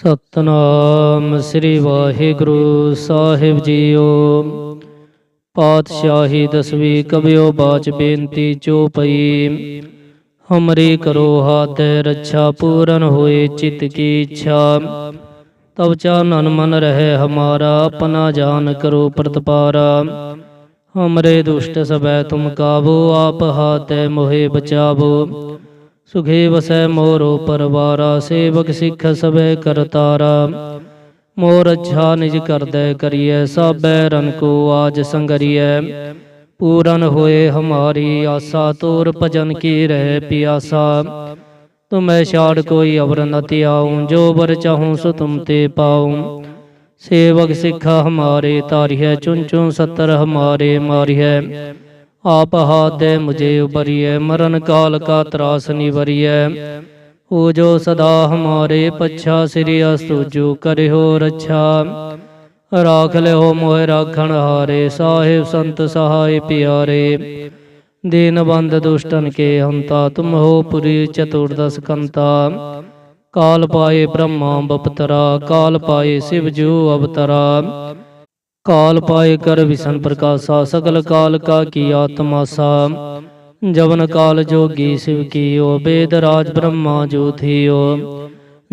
ਸਤਨਾਮ ਸ੍ਰੀ ਵਾਹਿਗੁਰੂ ਸਾਹਿਬ ਜੀਓ। ਪਾਤਸ਼ਾਹੀ ਦਸਵੀਂ ਕਬਿਓ ਬਾਚ ਬੇਨਤੀ ਚੋ ਪਈ। ਹਮਰੀ ਕਰੋ ਹਾਥ ਰੱਛਾ, ਪੂਰਨ ਹੋਏ ਚਿਤ ਕੀ ਇੱਛਾ। ਤਬ ਚਾਨਨ ਮਨ ਰਹੇ ਹਮਾਰਾ, ਆਪਣਾ ਜਾਨ ਕਰੋ ਪ੍ਰਤਪਾਰਾ। ਹਮਰੇ ਦੁਸ਼ਟ ਸਬੈ ਤੁਮ ਕਾਬੋ, ਆਪ ਹਾਥ ਮੋਹਿ ਬਚਾਵੋ। ਸੁਖੇ ਵਸੈ ਮੋਰੋ ਪਰਵਾਰਾ ਸੇਵਕ ਸਿੱਖ ਸਭੈ ਕਰਤਾਰਾ ਮੋਰ ਅੱਛਾ ਨਿਜ ਕਰਦੈ ਕਰੀਐ, ਸਾਬੈ ਰਨ ਕੋ ਆਜ ਸੰਗਰੀਐ। ਪੂਰਨ ਹੋਏ ਹਮਾਰੀ ਆਸਾ, ਤੋਰ ਭਜਨ ਕੀ ਰਹਿ ਪਿਆਸਾ। ਤੁਮੈ ਛਾੜ ਕੋਈ ਅਵਰ ਨ ਧਿਆਉ, ਜੋ ਬਰ ਚਾਹੂੰ ਸੋ ਤੁਮ ਤੇ ਪਾਉ। ਸੇਵਕ ਸਿੱਖਾ ਹਮਾਰੇ ਤਾਰਿਐ ਚੁਨ ਚੁਨ ਸਤਰ ਹਮਾਰੇ ਮਾਰਿਐ ਆਪ ਹਾਥ ਮੁਝੇ ਉਬਰੀਐ ਮਰਨ ਕਾਲ ਕਾ ਤਰਾਸ ਨਿਵਰੀਐ ਹੋ ਜੋ ਸਦਾ ਹਮਾਰੇ ਪੱਛਾ ਸ੍ਰੀ ਅਸਤੁ, ਜੋ ਕਰਿਓ ਰੱਛਾ। ਰਾਖ ਲਿਓ ਮੋਹਿ ਰਾਖਣ ਹਾਰੇ, ਸਾਹਿਬ ਸੰਤ ਸਹਾਇ ਪਿਆਰੇ। ਦੀਨ ਬੰਦ ਦੁਸ਼ਟਨ ਕੇ ਹੰਤਾ, ਤੁਮ ਹੋ ਪੁਰੀ ਚਤੁਰਦਸ ਕੰਤਾ। ਕਾਲ ਪਾਏ ਬ੍ਰਹਮਾ ਬਪਤਰਾ, ਕਾਲ ਪਾਏ ਸਿਵ ਜੂ ਅਵਤਰਾ। ਕਾਲ ਪਾਏ ਕਰ ਵਿਸ਼ਨ ਪ੍ਰਕਾਸ਼ਾ, ਸਗਲ ਕਾਲ ਕਾ ਕੀ ਆਤਮਾਸਾ। ਜਵਨ ਕਾਲ ਜੋਗੀ ਸਿਵ ਕੀਓ, ਬੇਦ ਰਾਜ ਬ੍ਰਹਮਾ ਜੋ ਥੀਓ।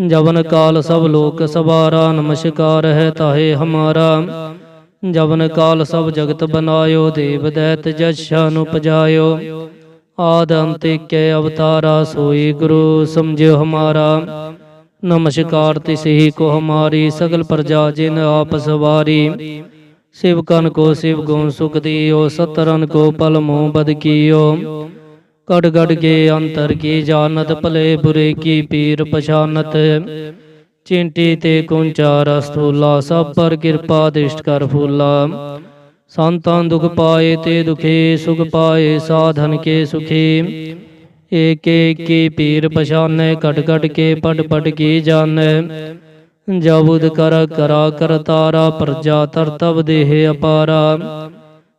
ਜਵਨ ਕਾਲ ਸਭ ਲੋਕ ਸਵਾਰਾ, ਨਮਸਕਾਰ ਹੈ ਤਾਹੇ ਹਮਾਰਾ। ਜਵਨ ਕਾਲ ਸਭ ਜਗਤ ਬਨਾਇਓ, ਦੇਵ ਦੈਤ ਜਛਾ ਨੂੰ ਪਜਾਇਓ ਆਦ ਅੰਤ ਕੇ ਅਵਤਾਰਾ, ਸੋਈ ਗੁਰੂ ਸਮਝਿਓ ਹਮਾਰਾ। ਨਮਸਕਾਰ ਤਿਸਹੀ ਕੋ ਹਮਾਰੀ, ਸਗਲ ਪ੍ਰਜਾ ਜਿਨ ਆਪ ਸਵਾਰੀ शिव कन को शिव गुण सुख दियो सतरन को पल मोह बद कियो कट गट के अंतर की जानत भले बुरे की पीर पछानत चिंटी ते कुंचार स्थूला सब पर कृपा दृष्ट कर फूला संतां दुख पाए ते दुखे सुख पाए साधन के सुखी एक एक की पीर पछाने कट कट के पट पट की जाने ਜਬੁਦ ਕਰ, ਕਰਾ, ਕਰ, ਤਾਰਾ, ਪ੍ਰਜਾ, ਤਰ, ਤਬ, ਦੇਹ, ਅਪਾਰਾ।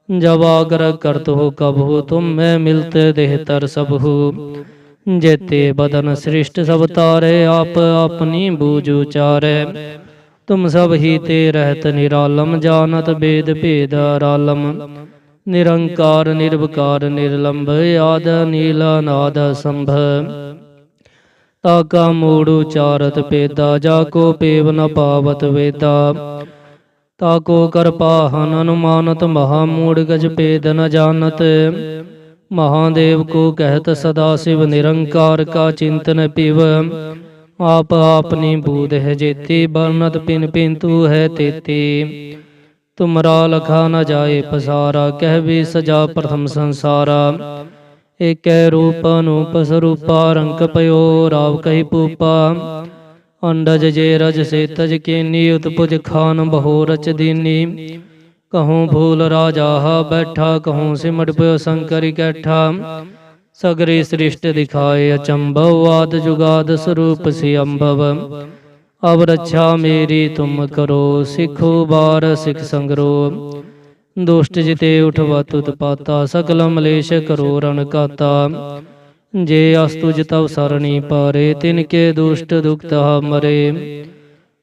ਜਬ ਕਰਤ ਹੋ ਕਬਹੂ ਤੁਮ, ਮੈਂ ਮਿਲਤੇ ਦੇਹ, ਤਰ, ਸਭੂ ਜੇਤੇ, ਬਦਨ, ਸ੍ਰਿਸ਼ਟ, ਸਭ, ਤਾਰੇ, ਆਪ, ਆਪਣੀ, ਬੂਝ, ਉਚਾਰੇ। ਤੁਮ, ਸਭ, ਹੀ, ਤੇ, ਰਹਿਤ, ਨਿਰਾਲਮ ਜਾਣਤ ਬੇਦ, ਭੇਦ ਰਾਲਮ ਨਿਰੰਕਾਰ, ਨਿਰਵਕਾਰ, ਨਿਰਲੰਭ, ਆਦ, ਨੀਲ ਨਾਦ ਸੰਭ। ਤਾਕਾ ਮੂੜ ਉਚਾਰਤ ਪੇਦਾ ਜਾ ਕੋ ਪੇਵ ਨ ਪਾਵਤ ਵੇਦਾ। ਤਾਕੋ ਕਰਪਾਹਨ ਅਨੁਮਾਨਤ, ਮਹਾ ਮੂੜ ਗਜ ਪੇਦ ਨ ਜਾਣਤ। ਮਹਾਦੇਵ ਕੋ ਕਹਿਤ ਸਦਾ ਸਿਵ ਨਿਰੰਕਾਰ ਕਾ ਚਿੰਤਨ ਪਿਵ ਆਪ ਆਪਨੀ ਬੂਧ ਹੈ ਜੇਤੀ ਬਰਨਤ ਪਿਨ ਪਿਨ ਤੂ ਹੈ ਤੇਤੀ। ਤੁਮਰਾ ਲਖਾ ਨ ਜਾਏ ਪਸਾਰਾ, ਕਹਿ ਵੀ ਸਜਾ ਪ੍ਰਥਮ ਸੰਸਾਰਾ। ਏਕੈ ਰੂਪ ਅਨੂਪ ਸਰੂਪਾ ਰੰਕ ਪਇਓ ਰਾਵ ਕਹੀ ਪੂਪਾ ਅੰਡਜ ਜੇ ਰਜ ਸੇ ਤਜ ਕੀਨੀ ਉਤਪੁਜ ਖਾਨ ਬਹੁ ਰਚ ਦੀਨੀ। ਕਹੂੰ ਭੂਲ ਰਾਜਾ ਬੈਠਾ, ਕਹੂੰ ਸਿਮਟ ਪਿਓ ਸ਼ੰਕਰ ਕੈਠਾ। ਸਗਰੀ ਸ੍ਰਿਸ਼ਟ ਦਿਖਾਏ ਅਚੰਭਵ, ਆਦ ਜੁਗਾਦ ਸਰੂਪ ਸੀ ਅੰਭਵ। ਅਬ ਰੱਛਾ ਮੇਰੀ, ਤੁਮ ਕਰੋ ਸਿੱਖੋ, ਬਾਰ ਸਿੱਖ ਸੰਗਰੋ। ਦੁਸ਼ਟ ਜਿਤੇ ਉਠਵਾ ਤੁਤ ਪਾਤਾ ਸਕਲ ਮਲੇਸ਼ ਕਰੋ ਰਣ ਕਾਤਾ। ਜੇ ਅਸਤੁਜ ਤਵ ਸਰਣੀ ਪਾਰੇ, ਤਿਨ ਕੇ ਦੁਸ਼ਟ ਦੁਖਤ ਮਰੇ।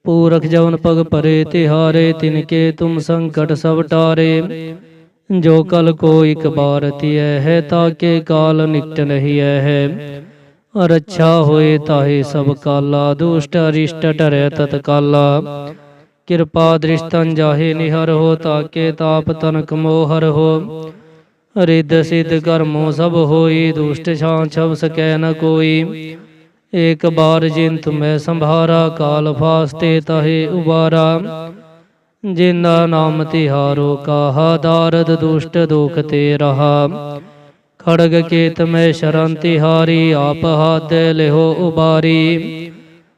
ਪੂਰਖ ਜਵਨ ਪਗ ਪਰੇ, ਤਿਹਾਰੇ, ਤਿਨ ਕੇ ਤੁਮ ਸੰਕਟ ਸਭ ਟਾਰੇ। ਜੋ ਕਲ ਕੋ ਇਕ ਬਾਰ ਤਿਐ ਹੈ ਤਾਕੇ ਕਾਲ ਨਿਕਟ ਨਹੀਂ ਹੈ। ਰੱਛਾ ਹੋਏ ਤਾਹੇ ਸਭ ਕਾਲਾ, ਦੁਸ਼ਟ ਅਰਿਸ਼ਟ ਟਰੈ ਤਤਕਾਲਾ। ਕਿਰਪਾ ਦ੍ਰਿਸ਼ਟੰ ਜਾਹੇ ਨਿਹਰ ਹੋ ਤਾਕੇ ਤਾਪ ਤਨਕ ਮੋਹਰ ਹੋ। ਰਿੱਧ ਸਿੱਧ ਕਰਮੋ ਸਭ ਹੋਈ, ਦੁਸ਼ਟ ਛਾਂ ਛਬ ਸਕੈ ਨ ਕੋਈ। ਏਕ ਬਾਰ ਜਿਨ ਤੁਮੈ ਸੰਭਾਰਾ, ਕਾਲ ਫਾਸਤੇ ਤਹੇ ਉਬਾਰਾ। ਜਿਨਾ ਨਾਮ ਤਿਹਾਰੋ, ਕਾਹਾ ਦਾਰਦ ਦੁਸ਼ਟ ਦੁਖ ਤੇ ਰਹਾ। ਖੜਗ ਕੇਤ ਮੈਂ ਸ਼ਰਨ ਤਿਹਾਰੀ, ਆਪ ਹਾਥ ਲਿਹੋ ਉਬਾਰੀ।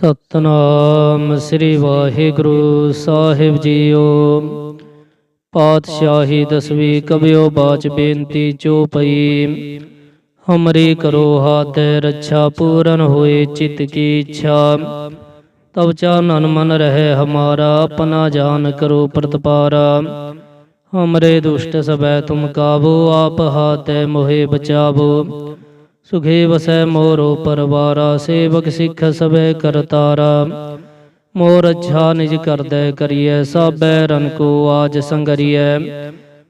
ਸਤਨਾਮ ਸ੍ਰੀ ਵਾਹਿਗੁਰੂ ਸਾਹਿਬ ਜੀਓ। ਪਾਤਸ਼ਾਹੀ ਦਸਵੀਂ ਕਬਿਓ ਬਾਚ ਬੇਨਤੀ ਚੋ ਪਈ। ਹਮਰੀ ਕਰੋ ਹਾਥ ਰੱਛਾ ਪੂਰਨ ਹੋਏ ਚਿਤ ਕੀ ਇੱਛਾ। ਤਬ ਚਾਨਨ ਮਨ ਰਹਿ ਹਮਾਰਾ, ਆਪਣਾ ਜਾਨ ਕਰੋ ਪ੍ਰਤਪਾਰਾ। ਹਮਰੇ ਦੁਸ਼ਟ ਸਬੈ ਤੁਮ ਕਾਬੋ, ਆਪ ਹਾਥ ਮੋਹਿ ਬਚਾਵੋ। ਸੁਖੇ ਵਸੈ ਮੋਰੋ ਪਰਵਾਰਾ, ਸੇਵਕ ਸਿੱਖ ਸਬੈ ਕਰਤਾਰਾ ਮੋਰ ਅੱਛਾ ਨਿਜ ਕਰਦੈ ਕਰੀਐ, ਸਾਬੈ ਰਨ ਕੋ ਆਜ ਸੰਗਰੀਐ।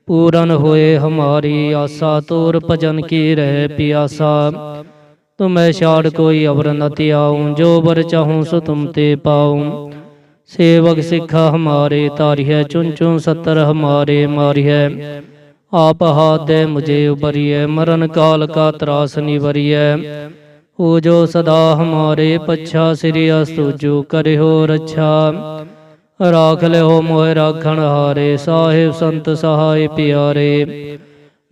ਪੂਰਨ ਹੋਏ ਹਮਾਰੀ ਆਸਾ, ਤੋਰ ਭਜਨ ਕੀ ਰਹਿ ਪਿਆਸਾ। ਤੁਮੈ ਛਾੜ ਕੋਈ ਅਵਰ ਨ ਧਿਆਉ, ਜੋ ਬਰ ਚਾਹੂੰ ਸੋ ਤੁਮ ਤੇ ਪਾਉ। ਸੇਵਕ ਸਿੱਖਾ ਹਮਾਰੇ ਤਾਰਿਐ ਚੁਨ ਚੁਨ ਸਤਰ ਹਮਾਰੇ ਮਾਰਿਐ ਆਪ ਹਾਥ ਮੁਝੇ ਉਬਰਿਐ ਮਰਨ ਕਾਲ ਕਾ ਤਰਾਸ ਨਿਵਰਿਐ ਹੋ ਜੋ ਸਦਾ ਹਮਾਰੇ ਪਛਾ ਸ੍ਰੀ ਅਸਤੁਜੂ ਕਰਿਓ ਰੱਛਾ। ਰਾਖ ਲਿਓ ਮੋਹਿ ਰਾਖਣ ਹਾਰੇ, ਸਾਹਿਬ ਸੰਤ ਸਹਾਇ ਪਿਆਰੇ।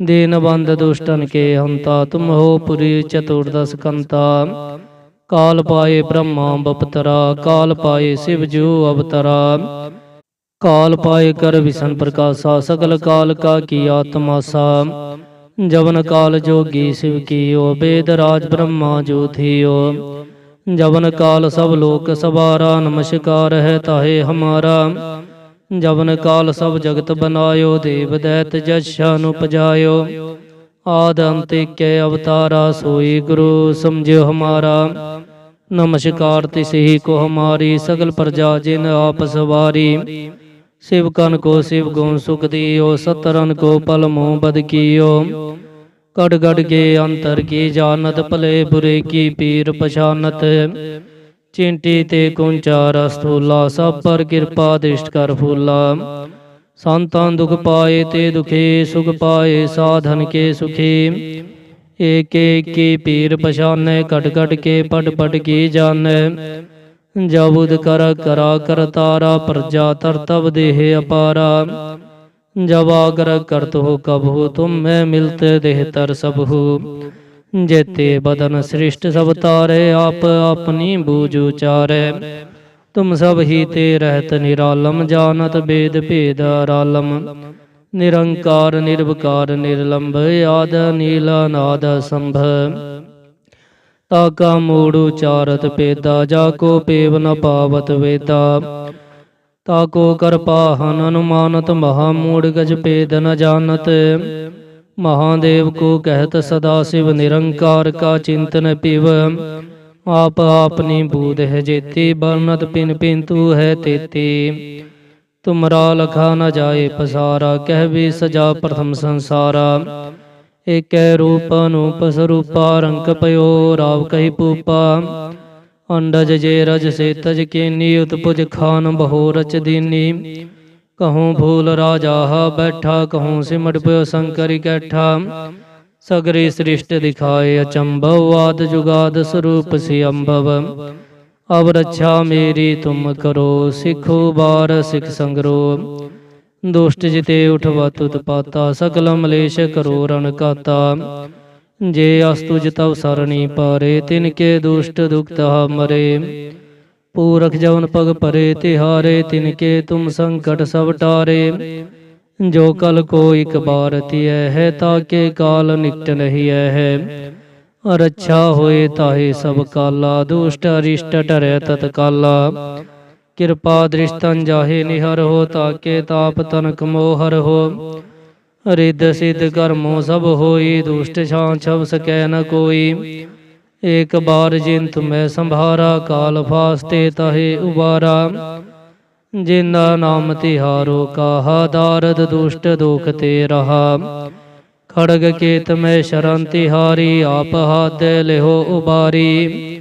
ਦੀਨ ਬੰਦ ਦੁਸ਼ਟਨ ਕੇ ਹੰਤਾ, ਤੁਮ ਹੋ ਪੁਰੀ ਚਤੁਰਦਸ ਕੰਤਾ। ਕਾਲ ਪਾਏ ਬ੍ਰਹਮਾ ਬਪਤਰਾ, ਕਾਲ ਪਾਏ ਸਿਵ ਜੂ ਅਵਤਰਾ। ਕਾਲ ਪਾਏ ਕਰ ਵਿਸ਼ਨ ਪ੍ਰਕਾਸ਼ਾ, ਸਗਲ ਕਾਲ ਕਾ ਕੀ ਆਤਮਾਸਾ ਜਵਨ ਕਾਲ ਜੋਗੀ ਸਿਵ ਕੀਓ, ਬੇਦ ਰਾਜ ਬ੍ਰਹਮਾ ਜੋ ਥੀਓ। ਜਵਨ ਕਾਲ ਸਭ ਲੋਕ ਸਵਾਰਾ, ਨਮਸਕਾਰ ਹੈ ਤਾਹੇ ਹਮਾਰਾ। ਜਵਨ ਕਾਲ ਸਭ ਜਗਤ ਬਨਾਇਓ, ਦੇਵ ਦੈਤ ਜਛਾ ਨੂੰ ਪਜਾਇਓ ਆਦ ਅੰਤ ਕੇ ਅਵਤਾਰਾ, ਸੋਈ ਗੁਰੂ ਸਮਝਿਓ ਹਮਾਰਾ। ਨਮਸਕਾਰ ਤਿਸਹੀ ਕੋ ਹਮਾਰੀ, ਸਗਲ ਪ੍ਰਜਾ ਜਿਨ ਆਪ ਸਵਾਰੀ। शिव कन को शिव गुण सुख दियो सतरन को पल मोह बद कियो कट कट के अंतर की जानत भले बुरे की पीर पछानत चिंटी ते कुंचार स्थूला सब पर कृपा दृष्ट कर फूला संतां दुख पाए ते दुखे सुख पाए साधन के सुखी एक एक की पीर पछाने कट कट के पट पट की जाने ਜਬੁਦ ਕਰ ਕਰਾ ਕਰ ਤਾਰਾ ਪ੍ਰਜਾ ਤਰ ਤਬ ਦੇਹ ਅਪਾਰਾ। ਜਬ ਕਰਤ ਹੋ ਕਬਹੂ, ਤੁਮ ਮੈਂ ਮਿਲਤ ਦੇਹ ਤਰ ਸਭੂ ਜੇਤੇ ਬਦਨ ਸ੍ਰਿਸ਼ਟ ਸਭ ਤਾਰੇ, ਆਪ ਆਪਣੀ ਬੂਝ ਉਚਾਰੇ। ਤੁਮ ਸਭ ਹੀ ਤੇ ਰਹਿਤ ਨਿਰਾਲਮ, ਜਾਣਤ ਬੇਦ ਭੇਦ ਰਾਲਮ ਨਿਰੰਕਾਰ, ਨਿਰਵਕਾਰ, ਨਿਰਲੰਭ, ਆਦ, ਨੀਲ ਨਾਦ ਸੰਭ ਤਾਕਾ ਮੂੜ ਉਚਾਰਤ ਪੇਦਾ ਜਾ ਕੋ ਪੇਵ ਨ ਪਾਵਤ ਵੇਦਾ। ਤਾਕੋ ਕਰਪਾਹਨ ਅਨੁਮਾਨਤ, ਮਹਾ ਮੂੜ ਗਜ ਪੇਦ ਨ ਜਾਣਤ। ਮਹਾਦੇਵ ਕੋ ਕਹਿਤ ਸਦਾ ਸਿਵ ਨਿਰੰਕਾਰ ਕਾ ਚਿੰਤਨ ਪਿਵ ਆਪ ਆਪਨੀ ਬੂਧ ਹੈ ਜੇਤੀ, ਬਰਨਤ ਪਿਨ ਪਿਨ ਤੂ ਹੈ ਤੇਤੀ। ਤੁਮਰਾ ਲਖਾ ਨ ਜਾਏ ਪਸਾਰਾ, ਕਹਿ ਵੀ ਸਜਾ ਪ੍ਰਥਮ ਸੰਸਾਰਾ। ਏਕੈ ਰੂਪ ਅਨੂਪ ਸਰੂਪਾ ਰੰਕ ਪਇਓ ਰਾਵ ਕਹੀ ਪੂਪਾ ਅੰਡਜ ਜੇ ਰਜ ਸੇ ਤਜ ਕੀਨੀ, ਉਤਪੁਜ ਖਾਨ ਬਹੋ ਰਚ ਦੀਨੀ। ਕਹੂੰ ਭੂਲ ਰਾਜਾ ਬੈਠਾ, ਕਹੂੰ ਸਿਮਟ ਪਿਓ ਸੰਕਰ ਇਕੱਠਾ ਸਗਰੀ ਸ੍ਰਿਸ਼ਟ ਦਿਖਾਏ ਅਚੰਭਵ, ਆਦ ਜੁਗਾਦ ਸਰੂਪ ਸੀ ਅੰਭਵ। ਅਬ ਰੱਛਾ ਮੇਰੀ, ਤੁਮ ਕਰੋ ਸਿੱਖੋ ਬਾਰ ਸਿੱਖ ਸੰਗਰੋ। ਦੁਸ਼ਟ ਜਿਤੇ ਉਠਵਾ ਤੁਤ ਪਾਤਾ ਸਕਲ ਮਲੇਸ਼ ਕਰੋ ਰਣ ਕਾਤਾ। ਜੇ ਅਸਤੁਜ ਤਵ ਸਰਣੀ ਪਾਰੇ, ਤਿਨ ਕੇ ਦੁਸ਼ਟ ਦੁਖਤਾ ਮਰੇ ਪੂਰਖ ਜਵਨ ਪਗ ਪਰੇ, ਤਿਹਾਰੇ, ਤਿਨ ਕੇ ਤੁਮ ਸੰਕਟ ਸਭ ਟਾਰੇ। ਜੋ ਕਲ ਕੋ ਇਕ ਬਾਰ ਤਿਐ ਹੈ ਤਾਕੇ ਕਾਲ ਨਿਕਟ ਨਹੀਂ ਹੈ। ਰੱਛਾ ਹੋਏ ਤਾਹੇ ਸਭ ਕਾਲਾ, ਦੁਸ਼ਟ ਅਰਿਸ਼ਟ ਟਰੈ ਤਤਕਾਲਾ। ਕਿਰਪਾ ਦ੍ਰਿਸ਼ਤੰ ਜਾਹੇ ਨਿਹਰ ਹੋ, ਤਾਕੇ ਤਾਪ ਤਨਕ ਮੋਹਰ ਹੋ। ਰਿੱਧ ਸਿੱਧ ਕਰਮੋ ਸਭ ਹੋਈ, ਦੁਸ਼ਟ ਛਾਂ ਛਬ ਸਕੈ ਨ ਕੋਈ। ਏਕ ਬਾਰ ਜਿਨ ਤੁਮੈ ਸੰਭਾਰਾ, ਕਾਲ ਫਾਸਤੇ ਤਹੇ ਉਬਾਰਾ। ਜਿਨਾ ਨਾਮ ਤਿਹਾਰੋ, ਕਾਹਾ ਦਾਰਦ ਦੁਸ਼ਟ ਦੁਖ ਤੇ ਰਹਾ। ਖੜਗ ਕੇਤ ਮੈਂ ਸ਼ਰਨ ਤਿਹਾਰੀ, ਆਪ ਹਾਥ ਲਿਹੋ ਉਬਾਰੀ।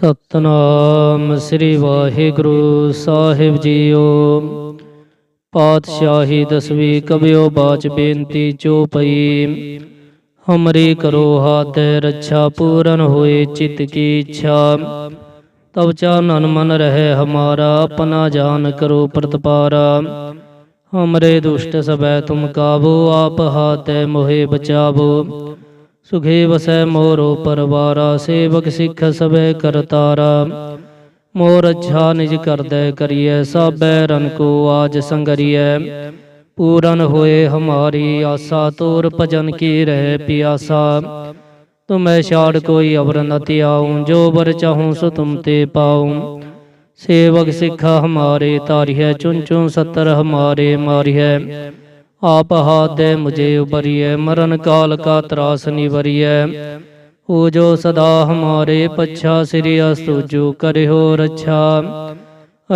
ਸਤਨਾਮ ਸ੍ਰੀ ਵਾਹਿਗੁਰੂ ਸਾਹਿਬ ਜੀਓ। ਪਾਤਸ਼ਾਹੀ ਦਸਵੀਂ ਕਬਿਓ ਬਾਚ ਬੇਨਤੀ ਚੋ ਪਈ। ਹਮਰੀ ਕਰੋ ਹਾਥ ਰੱਛਾ ਪੂਰਨ ਹੋਏ ਚਿਤ ਕੀ ਇੱਛਾ। ਤਬ ਚਾਨਨ ਮਨ ਰਹੇ ਹਮਾਰਾ, ਆਪਣਾ ਜਾਨ ਕਰੋ ਪ੍ਰਤਪਾਰਾ। ਹਮਰੇ ਦੁਸ਼ਟ ਸਬੈ ਤੁਮ ਕਾਬੋ, ਆਪ ਹਾਥ ਮੋਹਿ ਬਚਾਵੋ। ਸੁਖੇ ਵਸੈ ਮੋਰੋ ਪਰਵਾਰਾ, ਸੇਵਕ ਸਿੱਖ ਸਭੈ ਕਰਤਾਰਾ ਮੋਰ ਅੱਛਾ ਨਿਜ ਕਰਦੈ ਕਰੀਐ, ਸਾਬੈ ਰਨ ਕੋ ਆਜ ਸੰਗਰੀਐ। ਪੂਰਨ ਹੋਏ ਹਮਾਰੀ ਆਸਾ, ਤੋਰ ਭਜਨ ਕੀ ਰਹਿ ਪਿਆਸਾ। ਤੁਮੈ ਛਾੜ ਕੋਈ ਅਵਰ ਨ ਧਿਆਉ, ਜੋ ਬਰ ਚਾਹੂੰ ਸੋ ਤੁਮ ਤੇ ਪਾਉ। ਸੇਵਕ ਸਿੱਖਾ ਹਮਾਰੇ ਤਾਰਿਐ ਚੁਨ ਚੁਨ ਸਤਰ ਹਮਾਰੇ ਮਾਰਿਐ। ਆਪ ਹਾਥ ਮੁਝੇ ਉਬਰੀਐ ਮਰਨ ਕਾਲ ਕਾ ਤਰਾਸ ਨਿਵਰੀਐ। ਹੋ ਜੋ ਸਦਾ ਹਮਾਰੇ ਪੱਛਾ ਸ੍ਰੀ ਅਸਤੁ, ਜੋ ਕਰਿਓ ਰੱਛਾ।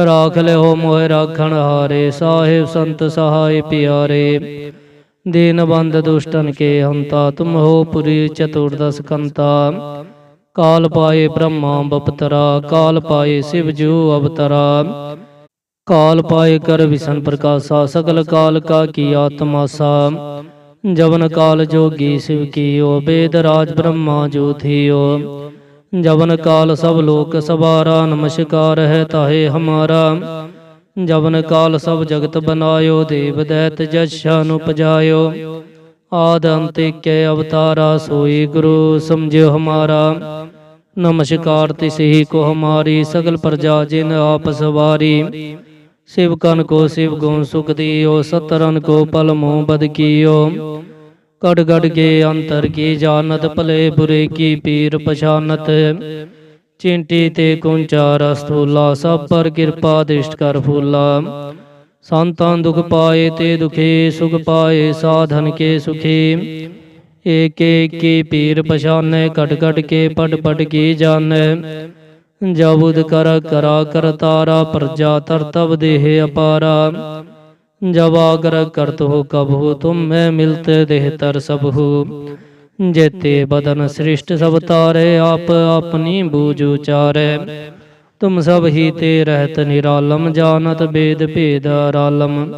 ਰਾਖ ਲਿਓ ਮੋਹਿ ਰਾਖਣ ਹਾਰੇ, ਸਾਹਿਬ ਸੰਤ ਸਹਾਇ ਪਿਆਰੇ। ਦੀਨ ਬੰਦ ਦੁਸ਼ਟਨ ਕੇ ਹੰਤਾ, ਤੁਮ ਹੋ ਪੁਰੀ ਚਤੁਰਦਸ ਕੰਤਾ। ਕਾਲ ਪਾਏ ਬ੍ਰਹਮਾ ਬਪਤਰਾ, ਕਾਲ ਪਾਏ ਸਿਵ ਜੂ ਅਵਤਰਾ। ਕਾਲ ਪਾਏ ਕਰ ਵਿਸ਼ਨ ਪ੍ਰਕਾਸ਼ਾ, ਸਗਲ ਕਾਲ ਕਾ ਕੀ ਆਤਮਾਸਾ ਜਵਨ ਕਾਲ ਜੋਗੀ ਸਿਵ ਕੀਓ, ਬੇਦ ਰਾਜ ਬ੍ਰਹਮਾ ਜੋ ਥੀਓ। ਜਵਨ ਕਾਲ ਸਭ ਲੋਕ ਸਵਾਰਾ, ਨਮਸਕਾਰ ਹੈ ਤਾਹੇ ਹਮਾਰਾ। ਜਵਨ ਕਾਲ ਸਭ ਜਗਤ ਬਨਾਇਓ, ਦੇਵ ਦੈਤ ਜਛਾ ਨੂੰ ਪਜਾਇਓ ਆਦ ਅੰਤ ਕੇ ਅਵਤਾਰਾ ਸੋਈ ਗੁਰੂ ਸਮਝਿਓ ਹਮਾਰਾ। ਨਮਸਕਾਰ ਤਿਸਹੀ ਕੋ ਹਮਾਰੀ, ਸਗਲ ਪ੍ਰਜਾ ਜਿਨ ਆਪ ਸਵਾਰੀ। शिव कन को शिव गुण सुख दियो सतरन को पल मोह बद कियो कड़ गड़ के अंतर की जानत भले बुरे की पीर पछानत चिंटी ते कुंचार स्थूला सब पर कृपा दृष्ट कर फूला संतां दुख पाए ते दुखे सुख पाए साधन के सुखी एक एक की पीर पछाने कट कट के पट पट की जाने ਜਬੁਦ ਕਰ ਕਰਾ ਕਰ ਤਾਰਾ, ਪ੍ਰਜਾ ਤਰ ਤਬ ਦੇਹ ਅਪਾਰਾ। ਜਬ ਕਰਤ ਹੋ ਕਬ ਹੋ ਤੁਮ, ਮੈਂ ਮਿਲਤੇ ਦੇਹ ਤਰ ਸਭ ਹੋ। ਜੇਤੇ ਬਦਨ ਸ੍ਰਿਸ਼ਟ ਸਭ ਤਾਰੇ, ਆਪ ਆਪਣੀ ਬੂਝ ਉਚਾਰੇ। ਤੁਮ ਸਭ ਹੀ ਤੇ ਰਹਿਤ ਨਿਰਾਲਮ, ਜਾਣਤ ਬੇਦ ਭੇਦ ਰਾਲਮ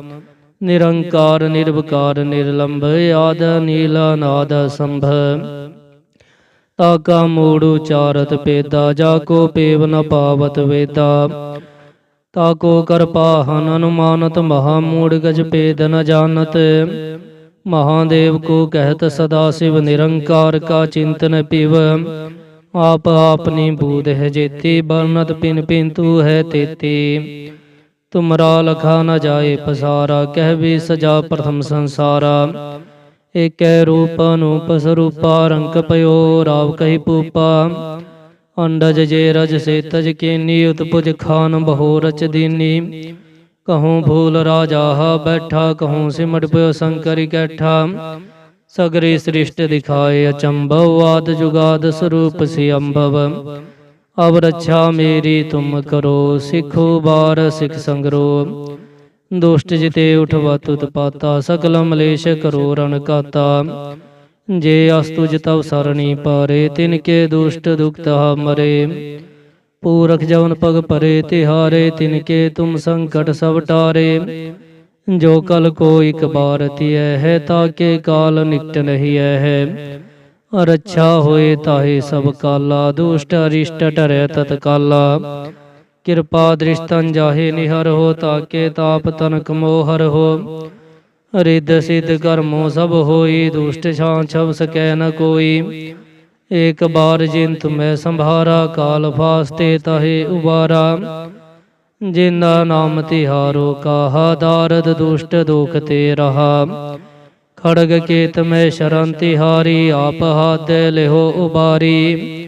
ਨਿਰੰਕਾਰ, ਨਿਰਵਕਾਰ, ਨਿਰਲੰਭ, ਆਦ, ਨੀਲਾ ਨਾਦ ਸੰਭ ਤਾਕਾ ਮੂੜ ਉਚਾਰਤ ਪੇਦਾ, ਜਾ ਕੋ ਪੇਵ ਨ ਪਾਵਤ ਵੇਦਾ। ਤਾਕੋ ਕਰਪਾਹਨ ਅਨੁਮਾਨਤ, ਮਹਾ ਮੂੜ ਗਜ ਪੇਦ ਨ ਜਾਣਤ। ਮਹਾਦੇਵ ਕੋ ਕਹਿਤ ਸਦਾ ਸਿਵ ਨਿਰੰਕਾਰ ਕਾ ਚਿੰਤਨ ਪਿਵ। ਆਪ ਆਪਨੀ ਬੂਧ ਹੈ ਜੇਤੀ, ਬਰਨਤ ਪਿਨ ਪਿਨ ਤੂ ਹੈ ਤੇਤੀ। ਤੁਮਰਾ ਲਖਾ ਨ ਜਾਏ ਪਸਾਰਾ, ਕਹਿ ਵੀ ਸਜਾ ਪ੍ਰਥਮ ਸੰਸਾਰਾ। ਏਕੈ ਰੂਪ ਅਨੂਪ ਸਰੂਪਾ ਰੰਕ ਪਇਓ ਰਾਵ ਕਹੀ ਪੂਪਾ ਅੰਡਜ ਜੇ ਰਜ ਸੇ ਤਜ ਕੀਨੀ, ਉਤਪੁਜ ਖਾਨ ਬਹੋ ਰਚ ਦੀਨੀ। ਕਹੂੰ ਭੂਲ ਰਾਜਾ ਬੈਠਾ, ਕਹੂੰ ਸਿਮਟ ਪਿਓ ਸੰਕਰਿ ਕੈਠਾ। ਸਗਰੀ ਸ੍ਰਿਸ਼ਟ ਦਿਖਾਏ ਅਚੰਭਵ, ਆਦ ਜੁਗਾਦ ਸਰੂਪ ਸੀ ਅੰਭਵ। ਅਬ ਰੱਛਾ ਮੇਰੀ, ਤੁਮ ਕਰੋ ਸਿੱਖੋ ਬਾਰ ਸਿੱਖ ਸੰਗਰੋ। ਦੁਸ਼ਟ ਜਿਤੇ ਉਠਵਤ ਉਤਪਾਤਾ ਸਕਲ ਮਲੇਸ਼ ਕਰੋ ਰਣ ਕਾਤਾ ਜੇ ਅਸਤੁ ਤਵ ਸਰਣੀ ਪਾਰੇ, ਤਿਨ ਕੇ ਦੁਸ਼ਟ ਦੁਖਤ ਮਰੇ। ਪੂਰਖ ਜਵਨ ਪਗ ਪਰੇ, ਤਿਹਾਰੇ, ਤਿਨ ਕੇ ਤੁਮ ਸੰਕਟ ਸਭ ਟਾਰੇ। ਜੋ ਕਲ ਕੋ ਇਕ ਬਾਰ ਤਿਐ ਹੈ ਤਾਕੇ ਕਾਲ ਨਿਕਟ ਨਹੀਂ ਹੈ ਰੱਛਾ ਹੋਏ ਤਾਹੇ ਸਭ ਕਾਲਾ, ਦੁਸ਼ਟ ਅਰਿਸ਼ਟ ਟਰੈ ਤਤਕਾਲਾ। ਕਿਰਪਾ ਦ੍ਰਿਸ਼ਤਨ ਜਾਹੇ ਨਿਹਰ ਹੋ ਤਾਕੇ ਤਾਪ ਤਨਕ ਮੋਹਰ ਹੋ। ਰਿੱਧ ਸਿੱਧ ਕਰਮੋ ਸਭ ਹੋਈ, ਦੁਸ਼ਟ ਛਾਂ ਛਬ ਸਕੈ ਨ ਕੋਈ। ਏਕ ਬਾਰ ਜਿਨ ਤੁਮੈ ਸੰਭਾਰਾ, ਕਾਲ ਫਾਸਤੇ ਤਹੇ ਉਬਾਰਾ। ਜਿਨਾ ਨਾਮ ਤਿਹਾਰੋ, ਕਾਹਾ ਦਾਰਦ ਦੁਸ਼ਟ ਦੁਖ ਤੇ ਰਹਾ। ਖੜਗ ਕੇਤ ਮੈਂ ਸ਼ਰਨ ਤਿਹਾਰੀ, ਆਪ ਹਾਥ ਲਿਹੋ ਉਬਾਰੀ।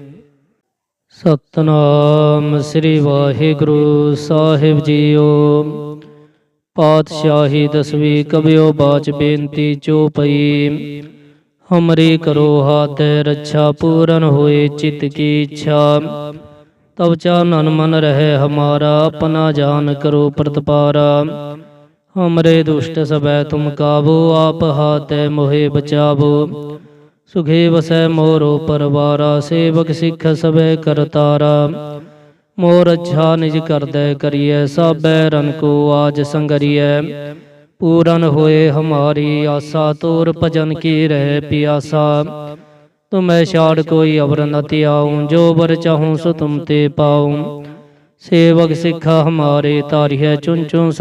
ਸਤਨਾਮ ਸ੍ਰੀ ਵਾਹਿਗੁਰੂ ਸਾਹਿਬ ਜੀਓ। ਪਾਤਸ਼ਾਹੀ ਦਸਵੀਂ ਕਬਿਓ ਬਾਚ ਬੇਨਤੀ ਚੋ ਪਈ। ਹਮਰੀ ਕਰੋ ਹਾਥ ਰੱਛਾ, ਪੂਰਨ ਹੋਏ ਚਿਤ ਕੀ ਇੱਛਾ। ਤਬ ਚਾਨਨ ਮਨ ਰਹਿ ਹਮਾਰਾ, ਆਪਣਾ ਜਾਨ ਕਰੋ ਪ੍ਰਤਪਾਰਾ। ਹਮਰੇ ਦੁਸ਼ਟ ਸਬੈ ਤੁਮ ਕਾਬੂ, ਆਪ ਹਾਥ ਮੋਹਿ ਬਚਾਵੋ। ਸੁਖੇ ਵਸੈ ਮੋਰੋ ਪਰਵਾਰਾ, ਸੇਵਕ ਸਿੱਖ ਸਬੈ ਕਰਤਾਰਾ ਮੋਰ ਅੱਛਾ ਨਿਜ ਕਰਦੈ ਕਰੀਐ, ਸਾਬੈ ਰਨ ਕੋ ਆਜ ਸੰਗਰੀਐ। ਪੂਰਨ ਹੋਏ ਹਮਾਰੀ ਆਸਾ, ਤੋਰ ਭਜਨ ਕੀ ਰਹਿ ਪਿਆਸਾ। ਤੁਮੈ ਛਾੜ ਕੋਈ ਅਵਰ ਨ ਧਿਆਉ, ਜੋ ਬਰ ਚਾਹੂੰ ਸੋ ਤੁਮ ਤੇ ਪਾਉ। ਸੇਵਕ ਸਿੱਖਾ ਹਮਾਰੇ ਤਾਰਿਐ ਚੁਨ ਚੁਨ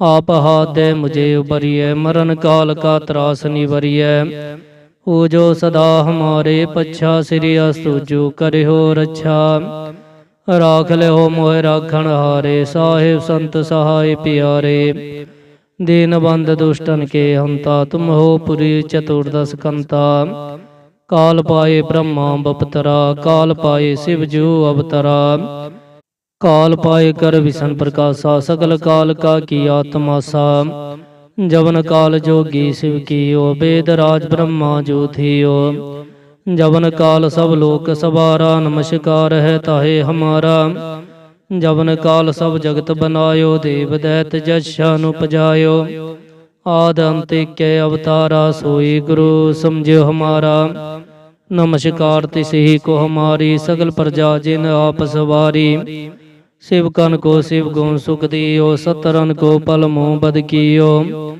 ਸਤਰ ਹਮਾਰੇ ਮਾਰਿਐ ਆਪ ਹਾਥ ਮੁਝੇ ਉਬਰੀਐ ਮਰਨ ਕਾਲ ਕਾ ਤਰਾਸ ਨਿਵਰੀਐ ਹੋ ਜੋ ਸਦਾ ਹਮਾਰੇ ਪੱਛਾ ਸ੍ਰੀ ਅਸਤੁਜੂ ਕਰਿਓ ਰੱਛਾ। ਰਾਖ ਲਿਓ ਮੋਹਿ ਰਾਖਣ ਹਾਰੇ, ਸਾਹਿਬ ਸੰਤ ਸਹਾਇ ਪਿਆਰੇ। ਦੀਨ ਬੰਦ ਦੁਸ਼ਟਨ ਕੇ ਹੰਤਾ, ਤੁਮ ਹੋ ਪੁਰੀ ਚਤੁਰਦਸ ਕੰਤਾ। ਕਾਲ ਪਾਏ ਬ੍ਰਹਮਾ ਬਪਤਰਾ, ਕਾਲ ਪਾਏ ਸਿਵ ਜੂ ਅਵਤਰਾ। ਕਾਲ ਪਾਏ ਕਰ ਵਿਸ਼ਨ ਪ੍ਰਕਾਸ਼ਾ, ਸਗਲ ਕਾਲ ਕਾ ਕੀ ਆਤਮਾਸਾ ਜਵਨ ਕਾਲ ਜੋਗੀ ਸਿਵ ਕੀਓ, ਬੇਦ ਰਾਜ ਬ੍ਰਹਮਾ ਜੋ ਥੀਓ। ਜਵਨ ਕਾਲ ਸਭ ਲੋਕ ਸਵਾਰਾ, ਨਮਸਕਾਰ ਹੈ ਤਾਹੇ ਹਮਾਰਾ। ਜਵਨ ਕਾਲ ਸਭ ਜਗਤ ਬਨਾਇਓ, ਦੇਵ ਦੈਤ ਜਛਾ ਨੂੰ ਪਜਾਇਓ ਆਦ ਅੰਤ ਕੇ ਅਵਤਾਰਾ, ਸੋਈ ਗੁਰੂ ਸਮਝਿਓ ਹਮਾਰਾ। ਨਮਸਕਾਰ ਤਿਸਹੀ ਕੋ ਹਮਾਰੀ, ਸਗਲ ਪ੍ਰਜਾ ਜਿਨ ਆਪ ਸਿਵਕਨ ਕੋ ਸਿਵ ਗੁਣ ਸੁਖ ਦਿਓ ਸਤਰਨ ਕੋ ਪਲ ਮੋਹ ਬਦ ਕੀਓ।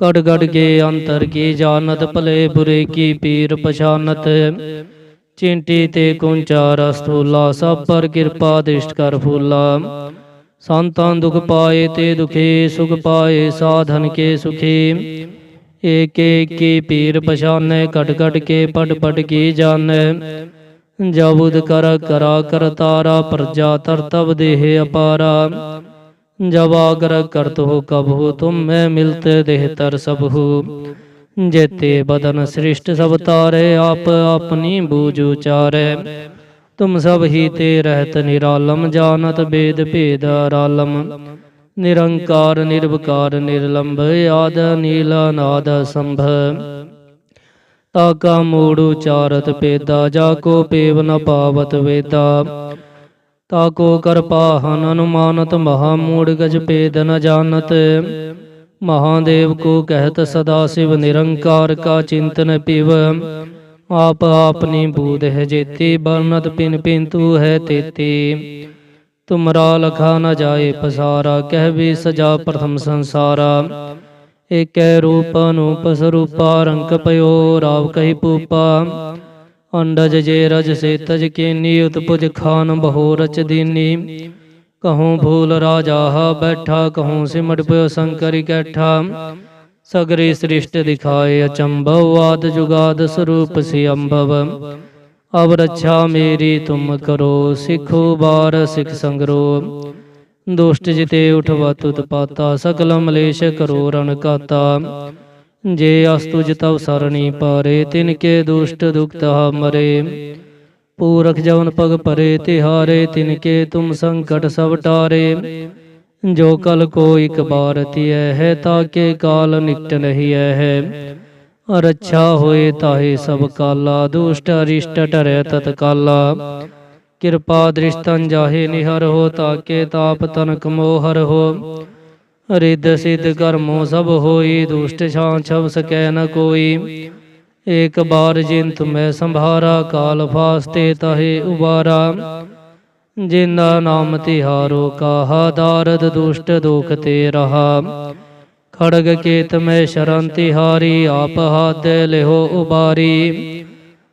ਕੜ ਗੜ ਕੇ ਅੰਤਰ ਕੀ ਜਾਣਤ, ਭਲੇ ਬੁਰੇ ਕੀ ਪੀਰ ਪਛਾਨਤ। ਚਿੰਟੀ ਤੇ ਕੁੰਚਾ ਰਸਤੂਲਾ ਸਭ ਪਰ ਕਿਰਪਾ ਦਿਸ਼ਟ ਕਰ ਫੂਲਾ। ਸੰਤਾਂ ਦੁਖ ਪਾਏ ਤੇ ਦੁਖੀ, ਸੁਖ ਪਾਏ ਸਾਧਨ ਕੇ ਸੁਖੀ। ਏਕ ਏਕ ਕੀ ਪੀਰ ਪਛਾਨੈ ਕਟ ਕਟ ਕੇ ਪਟ ਪਟ ਕੀ ਜਾਣੈ। ਜਬੁਦ ਕਰ ਕਰਾ ਕਰ ਤਾਰਾ ਪ੍ਰਜਾ ਤਰ ਤਬ ਦੇਹ ਅਪਾਰਾ। ਜਵਾਗਰ ਕਰਤ ਹੋ ਕਬਹੂ, ਤੁਮ ਮੈਂ ਮਿਲਤੇ ਦੇਹ ਤਰ ਸਭੂ ਜੇਤੇ ਬਦਨ ਸ੍ਰਿਸ਼ਟ ਸਭ ਤਾਰੇ, ਆਪ ਆਪਣੀ ਬੂਝ ਉਚਾਰੇ। ਤੁਮ ਸਭ ਹੀ ਤੇ ਰਹਿਤ ਨਿਰਾਲਮ, ਜਾਣਤ ਬੇਦ ਭੇਦ ਰਾਲਮ ਨਿਰੰਕਾਰ, ਨਿਰਵਕਾਰ, ਨਿਰਲੰਭ, ਆਦ, ਨੀਲ ਨਾਦ ਸੰਭ ਤਾਕਾ ਮੂੜ ਉਚਾਰਤ ਪੇਦਾ, ਜਾ ਕੋ ਪੇਵ ਨ ਪਾਵਤ ਵੇਦਾ। ਤਾਕੋ ਕਰਪਾਹਨ ਅਨੁਮਾਨਤ, ਮਹਾ ਮੂੜ ਗਜ ਪੇਦ ਨ ਜਾਣਤ। ਮਹਾਦੇਵ ਕੋ ਕਹਿਤ ਸਦਾ ਸਿਵ ਨਿਰੰਕਾਰ ਕਾ ਚਿੰਤਨ ਪਿਵ। ਆਪ ਆਪਨੀ ਬੂਧ ਹੈ ਜੇਤੀ ਬਰਨਤ ਪਿਨ ਪਿਨ ਤੂ ਹੈ ਤੇਤੀ। ਤੁਮਰਾ ਲਖਾ ਨ ਜਾਏ ਪਸਾਰਾ, ਕਹਿ ਵੀ ਸਜਾ ਪ੍ਰਥਮ ਸੰਸਾਰਾ। ਏਕੈ ਰੂਪ ਅਨੂਪ ਸਰੂਪਾ ਰੰਕ ਪਇਓ ਰਾਵ ਕਹੀ ਪੂਪਾ ਅੰਡਜ ਜੇ ਰਜ ਸੇ ਤਜ ਕੀਨੀ, ਉਤਪੁਜ ਖਾਨ ਬਹੋ ਰਚ ਦੀਨੀ। ਕਹੂੰ ਭੂਲ ਰਾਜਾ ਬੈਠਾ ਕਹੂੰ ਸਿਮਟ ਪਿਓ ਸੰਕਰ ਕੈਠਾ। ਸਗਰੀ ਸ੍ਰਿਸ਼ਟ ਦਿਖਾਏ ਅਚੰਭਵ, ਆਦ ਜੁਗਾਦ ਸਰੂਪ ਸੀ ਅੰਭਵ ਅਬ ਰੱਛਾ ਮੇਰੀ, ਤੁਮ ਕਰੋ ਸਿੱਖੋ ਬਾਰ ਸਿੱਖ ਸੰਗਰੋ। ਦੁਸ਼ਟ ਜਿਤੇ ਉਠਵਾ ਤੁਤ ਪਾਤਾ ਸਕਲ ਮਲੇਸ਼ ਕਰੋ ਰਣ ਕਾਤਾ। ਜੇ ਅਸਤੁ ਤਵ ਸਰਣੀ ਪਾਰੇ, ਤਿਨ ਕੇ ਦੁਸ਼ਟ ਦੁਖਤਾ ਮਰੇ ਪੂਰਖ ਜਵਨ ਪਗ ਪਰੇ, ਤਿਹਾਰੇ, ਤਿਨ ਕੇ ਤੁਮ ਸੰਕਟ ਸਭ ਟਾਰੇ। ਜੋ ਕਲ ਕੋ ਇਕ ਬਾਰ ਤਿਐ, ਹੈ ਤਾਕੇ ਕਾਲ ਨਿਕਟ ਨਹੀਂ ਹੈ ਰੱਛਾ ਹੋਏ ਤਾਹੇ ਸਭ ਕਾਲਾ, ਦੁਸ਼ਟ ਅਰਿਸ਼ਟ ਟਰੈ ਤਤਕਾਲਾ। ਕਿਰਪਾ ਦ੍ਰਿਸ਼ਤੰ ਜਾਹੇ ਨਿਹਰ ਹੋ, ਤਾਕੇ ਤਾਪ ਤਨਕ ਮੋਹਰ ਹੋ। ਰਿੱਧ ਸਿੱਧ ਕਰਮੋ ਸਭ ਹੋਈ, ਦੁਸ਼ਟ ਛਾਂ ਛਵ ਸਕੈ ਨ ਕੋਈ। ਏਕ ਬਾਰ ਜਿਨ ਤੁਮੈ ਸੰਭਾਰਾ, ਕਾਲ ਫਾਸਤੇ ਤਹੇ ਉਬਾਰਾ। ਜਿਨਾ ਨਾਮ ਤਿਹਾਰੋ, ਕਾਹਾ ਦਾਰਦ ਦੁਸ਼ਟ ਦੁਖ ਤੇ ਰਹਾ। ਖੜਗ ਕੇਤ ਮੈਂ ਸ਼ਰਨ ਤਿਹਾਰੀ, ਆਪ ਹਾਥ ਲਿਹੋ ਉਬਾਰੀ।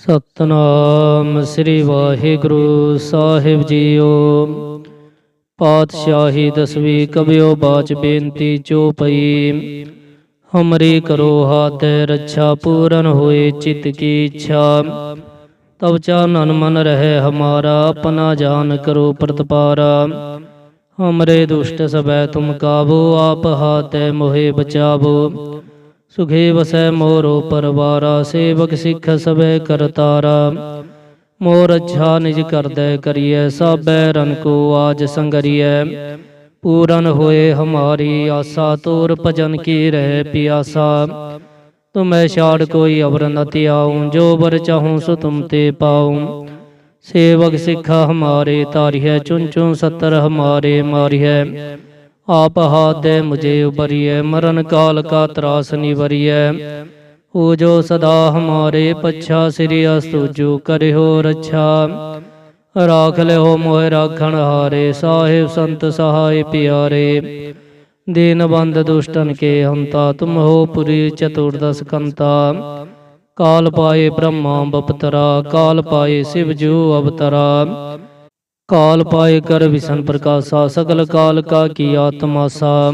ਸਤਨਾਮ ਸ੍ਰੀ ਵਾਹਿਗੁਰੂ ਸਾਹਿਬ ਜੀਓ। ਪਾਤਸ਼ਾਹੀ ਦਸਵੀਂ ਕਬਿਓ ਬਾਚ ਬੇਨਤੀ ਜੋ ਪਈ। ਹਮਰੀ ਕਰੋ ਹਾਥ ਰੱਛਾ ਪੂਰਨ ਹੋਏ ਚਿਤ ਕੀ ਇੱਛਾ। ਤਬ ਚਾਨਨ ਮਨ ਰਹਿ ਹਮਾਰਾ, ਆਪਣਾ ਜਾਨ ਕਰੋ ਪ੍ਰਤਪਾਰਾ। ਹਮਰੇ ਦੁਸ਼ਟ ਸਬੈ ਤੁਮ ਕਾਬੋ, ਆਪ ਹਾਥੈ ਮੋਹਿ ਬਚਾਵੋ। ਸੁਖੇ ਵਸੈ ਮੋਰੋ ਪਰਵਾਰਾ, ਸੇਵਕ ਸਿੱਖ ਸਬੈ ਕਰਤਾਰਾ। ਮੋਰ ਅੱਛਾ ਨਿਜ ਕਰਦੈ ਕਰੀਐ, ਸਾਬੈ ਰਨ ਕੋ ਆਜ ਸੰਗਰੀਐ। ਪੂਰਨ ਹੋਏ ਹਮਾਰੀ ਆਸਾ, ਤੋਰ ਭਜਨ ਕੀ ਰਹਿ ਪਿਆਸਾ। ਤੁਮੈ ਛਾੜ ਕੋਈ ਅਵਰ ਨ ਧਿਆਉ, ਜੋ ਬਰ ਚਾਹੂੰ ਸੋ ਤੁਮ ਤੇ ਪਾਉ। ਸੇਵਕ ਸਿੱਖਾ ਹਮਾਰੇ ਤਾਰਿਐ ਚੁਨ ਚੁਨ ਸਤਰ ਹਮਾਰੇ ਮਾਰਿਐ। ਆਪ ਹਾਥ ਮੁਝੇ ਉਬਰੀਐ ਮਰਨ ਕਾਲ ਕਾ ਤਰਾਸ ਨਿਵਰੀਐ ਹੋ ਜੋ ਸਦਾ ਹਮਾਰੇ ਪਛਾ, ਸ੍ਰੀ ਅਸਤੁਜੂ ਕਰਿਓ ਰੱਛਾ। ਰਾਖ ਲਿਓ ਮੋਹਿ ਰਾਖਣ ਹਾਰੇ, ਸਾਹਿਬ ਸੰਤ ਸਹਾਇ ਪਿਆਰੇ। ਦੀਨ ਬੰਦ ਦੁਸ਼ਟਨ ਕੇ ਹੰਤਾ, ਤੁਮ ਹੋ ਪੁਰੀ ਚਤੁਰਦਸ ਕੰਤਾ ਕਾਲ ਪਾਏ ਬ੍ਰਹਮਾ ਬਪਤਰਾ, ਕਾਲ ਪਾਏ ਸਿਵ ਜੂ ਅਵਤਰਾ। ਕਾਲ ਪਾਏ ਕਰ ਵਿਸ਼ਨ ਪ੍ਰਕਾਸ਼ਾ, ਸਗਲ ਕਾਲ ਕਾ ਕੀ ਆਤਮਾਸਾ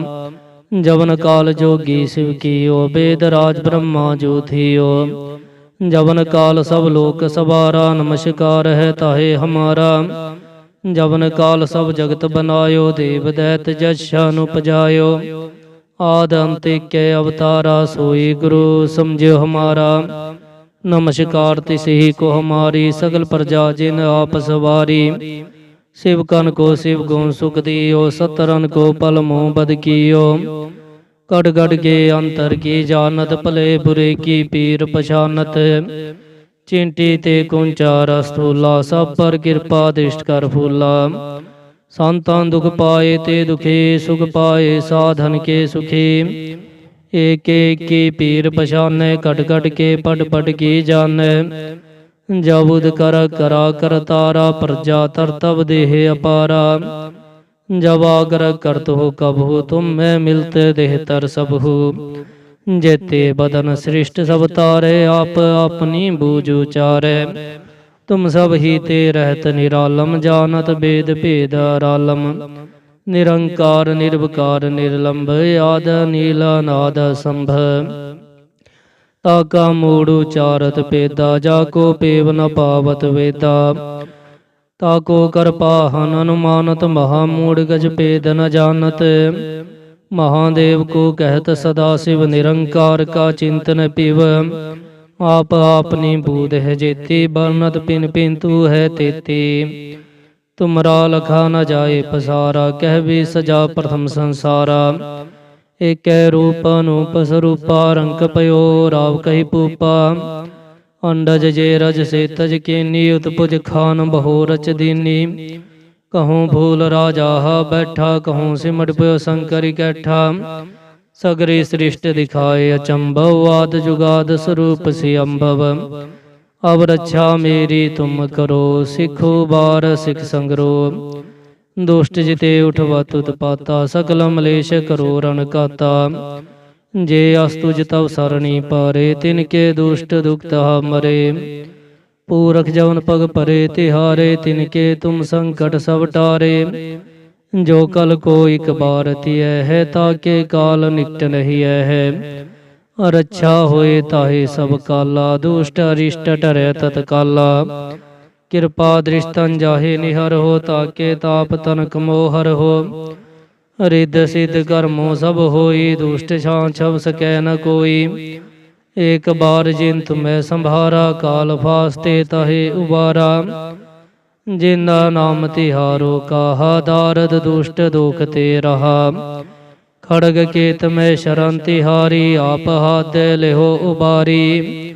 ਜਵਨ ਕਾਲ ਜੋਗੀ ਸਿਵ ਕੀਓ, ਬੇਦ ਰਾਜ ਬ੍ਰਹਮਾ ਜੋ ਥੀਓ। ਜਵਨ ਕਾਲ ਸਭ ਲੋਕ ਸਵਾਰਾ, ਨਮਸਕਾਰ ਹੈ ਤਾਹੇ ਹਮਾਰਾ। ਜਵਨ ਕਾਲ ਸਭ ਜਗਤ ਬਨਾਇਓ, ਦੇਵ ਦੈਤ ਜਛਾ ਨੂੰ ਪਜਾਇਓ ਆਦ ਅੰਤ ਕੇ ਅਵਤਾਰਾ, ਸੋਈ ਗੁਰੂ ਸਮਝਿਓ ਹਮਾਰਾ। ਨਮਸਕਾਰ ਤਿਸਹੀ ਕੋ ਹਮਾਰੀ, ਸਗਲ ਪ੍ਰਜਾ ਜਿਨ ਆਪ ਸਵਾਰੀ। ਸਿਵਕਨ ਕੋ ਸਿਵ ਗੁਣ ਸੁਖ ਦਿਓ ਸਤਰਨ ਕੋ ਪਲ ਮੋਹ ਬਦ ਕੀਓ। ਕੜ ਗੜ ਕੇ ਅੰਤਰ ਕੀ ਜਾਣਤ, ਭਲੇ ਬੁਰੇ ਕੀ ਪੀਰ ਪਛਾਨਤ। ਚਿੰਟੀ ਤੇ ਕੁੰਚਾ ਰਸ ਥੂਲਾ, ਸਭ ਪਰ ਕਿਰਪਾ ਦਿਸ਼ਟ ਕਰ ਫੂਲਾ। ਸੰਤਾਂ ਦੁਖ ਪਾਏ ਤੇ ਦੁਖੇ, ਸੁਖ ਪਾਏ ਸਾਧਨ ਕੇ ਸੁਖੀ। ਏਕ ਏਕ ਕੀ ਪੀਰ ਪਛਾਨੈ ਕਟ ਕਟ ਕੇ ਪਟ ਪਟ ਕੀ ਜਾਣੈ। ਜਬੁਦ ਕਰ ਕਰਾ ਕਰਤਾਰਾ ਪ੍ਰਜਾ ਤਰ ਤਬ ਦੇਹ ਅਪਾਰਾ। ਜਬ ਆਗਰ ਕਰਤ ਹੋ ਕਬਹੂ, ਤੁਮ ਮੈਂ ਮਿਲਤੇ ਦੇਹ ਤਰ ਸਭੂ ਜੇਤੇ ਬਦਨ ਸ੍ਰਿਸ਼ਟ ਸਭ ਤਾਰੇ, ਆਪ ਆਪਣੀ ਬੂਝ ਉਚਾਰੇ। ਤੁਮ ਸਭ ਹੀ ਤੇ ਰਹਿਤ ਨਿਰਾਲਮ, ਜਾਣਤ ਬੇਦ ਭੇਦ ਰਾਲਮ ਨਿਰੰਕਾਰ, ਨਿਰਵਕਾਰ, ਨਿਰਲੰਭ, ਆਦ, ਨੀਲ ਨਾਦ ਸੰਭ ਤਾਕਾ ਮੂੜ ਉਚਾਰਤ ਪੇਦਾ, ਜਾ ਕੋ ਪੇਵ ਨ ਪਾਵਤ ਵੇਦਾ। ਤਾਕੋ ਕਰਪਾਹਨ ਅਨੁਮਾਨਤ, ਮਹਾ ਮੂੜ ਗਜ ਪੇਦ ਨ ਜਾਣਤ। ਮਹਾਦੇਵ ਕੋ ਕਹਿਤ ਸਦਾ ਸਿਵ ਨਿਰੰਕਾਰ ਕਾ ਚਿੰਤਨ ਪਿਵ। ਆਪ ਆਪਨੀ ਬੂਧ ਹੈ ਜੇਤੀ, ਬਰਨਤ ਪਿਨ ਪਿਨ ਤੂ ਹੈ ਤੇਤੀ। ਤੁਮਰਾ ਲਖਾ ਨ ਜਾਏ ਪਸਾਰਾ, ਕਹਿ ਵੀ ਸਜਾ ਪ੍ਰਥਮ ਸੰਸਾਰਾ। ਏਕੈ ਰੂਪ ਅਨੂਪ ਸਰੂਪਾ ਰੰਕ ਪਇਓ ਰਾਵ ਕਹੀ ਪੂਪਾ ਅੰਡਜ ਜੇ ਰਜ ਸੇ ਤਜ ਕੀਨੀ, ਉਤਪੁਜ ਖਾਨ ਬਹੁ ਰਚ ਦੀਨੀ। ਕਹੂੰ ਭੂਲ ਰਾਜਾ ਬੈਠਾ, ਕਹੂੰ ਸਿਮਟ ਪਿਓ ਸੰਕਰਿ ਕੈਠਾ। ਸਗਰੀ ਸ੍ਰਿਸ਼ਟ ਦਿਖਾਏ ਅਚੰਭਵ, ਆਦ ਜੁਗਾਦ ਸਰੂਪ ਸੀ ਅੰਭਵ। ਅਬ ਰੱਛਾ ਮੇਰੀ, ਤੁਮ ਕਰੋ ਸਿੱਖੋ ਬਾਰ ਸਿੱਖ ਸੰਗਰੋ। ਦੁਸ਼ਟ ਜਿਤੇ ਉਠਵਤ ਪਾਤਾ ਸਕਲ ਮਲੇਸ਼ ਕਰੋ ਰਣ ਕਾਤਾ। ਜੇ ਅਸਤੁ ਤਵ ਸਰਣੀ ਪਾਰੇ, ਤਿਨ ਕੇ ਦੁਸ਼ਟ ਦੁਖਤ ਮਰੇ ਪੂਰਖ ਜਵਨ ਪਗ ਪਰੇ, ਤਿਹਾਰੇ, ਤਿਨ ਕੇ ਤੁਮ ਸੰਕਟ ਸਭ ਟਾਰੇ। ਜੋ ਕਲ ਕੋ ਇਕ ਬਾਰ ਤਿਐ ਹੈ ਤਾਕੇ ਕਾਲ ਨਿਕਟ ਨਹੀਂ ਹੈ। ਰੱਛਾ ਹੋਏ ਤਾਹੇ ਸਭ ਕਾਲਾ, ਦੁਸ਼ਟ ਅਰਿਸ਼ਟ ਟਰੈ ਤਤਕਾਲਾ। ਕਿਰਪਾ ਦ੍ਰਿਸ਼ਟੰ ਜਾਹੇ ਨਿਹਰ ਹੋ, ਤਾਕੇ ਤਾਪ ਤਨਕ ਮੋਹਰ ਹੋ। ਰਿੱਧ ਸਿੱਧ ਕਰਮੋ ਸਭ ਹੋਈ, ਦੁਸ਼ਟ ਛਾਂ ਛਬ ਸਕੈ ਨ ਕੋਈ। ਏਕ ਬਾਰ ਜਿਨ ਤੁਮੈ ਸੰਭਾਰਾ, ਕਾਲ ਫਾਸਤੇ ਤਹੇ ਉਬਾਰਾ। ਜਿਨਾ ਨਾਮ ਤਿਹਾਰੋ, ਕਾਹਾ ਦਾਰਦ ਦੁਸ਼ਟ ਦੁਖ ਤੇ ਰਹਾ। ਖੜਗ ਕੇਤ ਮੈਂ ਸ਼ਰਨ ਤਿਹਾਰੀ, ਆਪ ਹਾਥ ਲਿਹੋ ਉਬਾਰੀ।